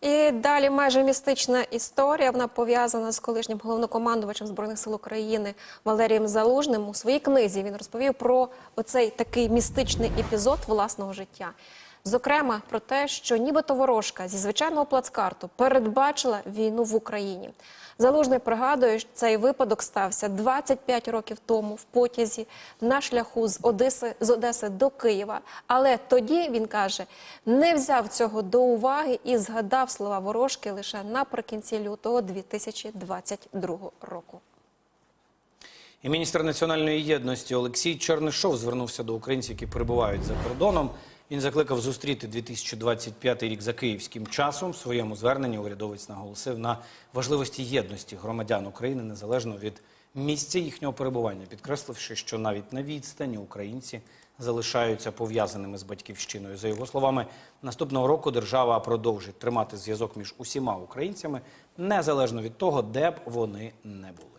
І далі майже містична історія. Вона пов'язана з колишнім головнокомандувачем збройних сил України Валерієм Залужним. У своїй книзі він розповів про оцей такий містичний епізод власного життя. Зокрема, про те, що нібито ворожка зі звичайного плацкарту передбачила війну в Україні. Залужний пригадує, що цей випадок стався 25 років тому в потязі на шляху з Одеси з Одеси до Києва. Але тоді він каже, не взяв цього до уваги і згадав слова ворожки лише наприкінці лютого 2022 року. І міністр національної єдності Олексій Чернишов звернувся до українців, які перебувають за кордоном. Він закликав зустріти 2025 рік за київським часом. В своєму зверненні урядовець наголосив на важливості єдності громадян України незалежно від місця їхнього перебування, підкресливши, що навіть на відстані українці залишаються пов'язаними з батьківщиною. За його словами, наступного року держава продовжить тримати зв'язок між усіма українцями незалежно від того, де б вони не були.